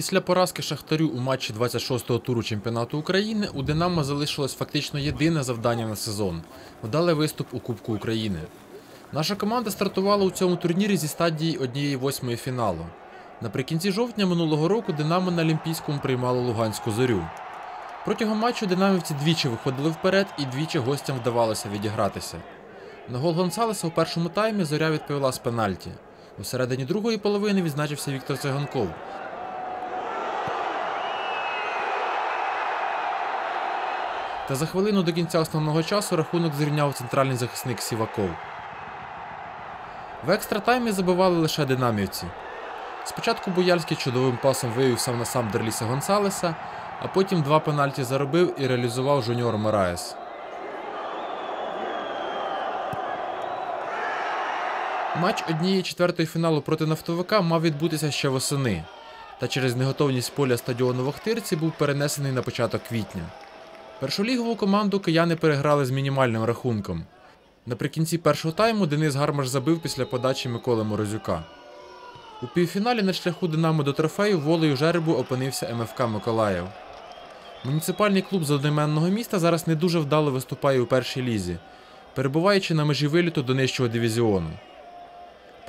Після поразки Шахтарю у матчі 26-го туру чемпіонату України у Динамо залишилось фактично єдине завдання на сезон вдалий виступ у Кубку України. Наша команда стартувала у цьому турнірі зі стадії однієї восьмої фіналу. Наприкінці жовтня минулого року Динамо на Олімпійському приймало Луганську зорю. Протягом матчу динамівці двічі виходили вперед і двічі гостям вдавалося відігратися. На гол Гонсалеса у першому таймі зоря відповіла з пенальті. У середині другої половини відзначився Віктор Циганков. Та за хвилину до кінця основного часу рахунок зрівняв центральний захисник Сіваков. В екстратаймі забивали лише динамівці. Спочатку Бояльський чудовим пасом вивів сам на сам Дерліса Гонсалеса, а потім два пенальті заробив і реалізував Жуніор Мораєс. Матч однієї четвертої фіналу проти нафтовика мав відбутися ще восени, та через неготовність поля стадіону в Охтирці був перенесений на початок квітня. Першолігову команду кияни переграли з мінімальним рахунком. Наприкінці першого тайму Денис Гармаш забив після подачі Миколи Морозюка. У півфіналі на шляху Динамо до трофею волею жеребу опинився МФК Миколаїв. Муніципальний клуб з одноіменного міста зараз не дуже вдало виступає у першій лізі, перебуваючи на межі виліту до нижчого дивізіону.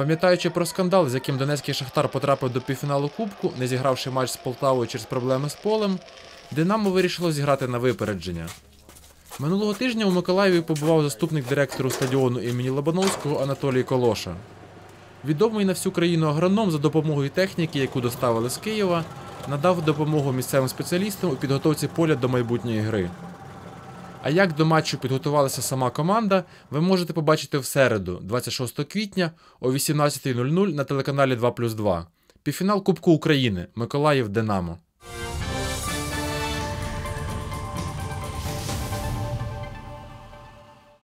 Пам'ятаючи про скандал, з яким Донецький Шахтар потрапив до півфіналу Кубку, не зігравши матч з Полтавою через проблеми з полем, Динамо вирішило зіграти на випередження. Минулого тижня у Миколаєві побував заступник директору стадіону імені Лобановського Анатолій Колоша. Відомий на всю країну агроном за допомогою техніки, яку доставили з Києва, надав допомогу місцевим спеціалістам у підготовці поля до майбутньої гри. А як до матчу підготувалася сама команда, ви можете побачити в середу, 26 квітня о 18.00 на телеканалі 2+,2. Півфінал Кубку України Миколаїв Динамо.